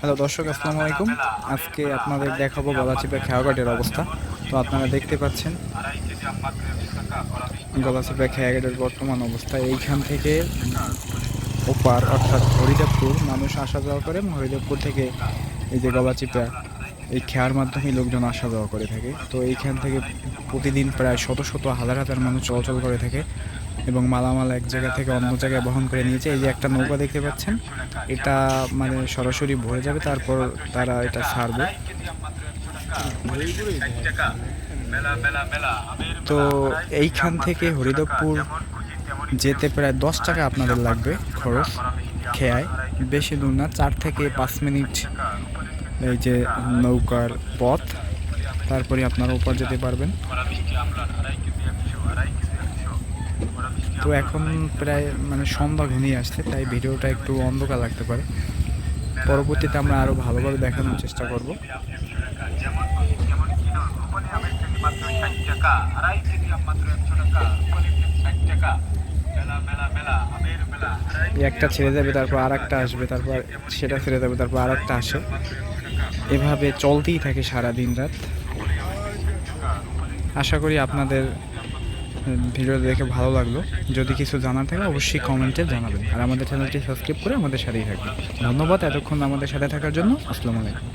Hello দর্শক, আসসালামু আলাইকুম। আজকে আপনাদের দেখাবো গলাচিপা খেয়াঘাটের অবস্থা। তো আপনারা দেখতে পাচ্ছেন, গলাচিপা খেয়াঘাটের বর্তমান অবস্থা। এইখান থেকে ওপার, অর্থাৎ হরিদেবপুর, মানুষ আসা যাওয়া করে হরিদেবপুর থেকে এই যে গলাচিপা এই খেয়ার মাধ্যমে লোকজন আসা যাওয়া করে থাকে। তো এইখান থেকে প্রতিদিন প্রায় শত শত, হাজার হাজার মানুষ চলাচল করে থাকে এবং মালামাল এক জায়গা থেকে অন্য জায়গায় বহন করে নিয়েছে এই যে একটা নৌকা দেখতে পাচ্ছেন, এটা মানে সরাসরি ভরে যাবে, তারপর তারা এটা ছাড়বে তো এইখান থেকে হরিদেবপুর যেতে প্রায় দশ টাকা আপনাদের লাগবে খরচ খেয়ায়। বেশি দূর না, চার থেকে পাঁচ মিনিট এই যে নৌকার পথ, তারপরে আপনারা ওপার যেতে পারবেন। তো এখন প্রায় মানে সন্ধ্যা ঘনিয়ে আসছে, তাই ভিডিওটা একটু অন্ধকার লাগতে পারে। পরবর্তীতে আমরা আরও ভালোভাবে দেখানোর চেষ্টা করব। একটা ছেড়ে যাবে তারপর আর একটা আসবে, তারপর সেটা ছেড়ে যাবে তারপর আর একটা আসে। এভাবে চলতেই থাকে সারা দিন রাত। আশা করি আপনাদের ভিডিও দেখে ভালো লাগল। যদি কিছু জানার থাকে অবশ্যই কমেন্টে জানাবেন। আর আমাদের চ্যানেলটি সাবস্ক্রাইব করে আমাদের সাথেই থাকবেন। ধন্যবাদ এতক্ষণ আমাদের সাথে থাকার জন্য। আসসালামু আলাইকুম।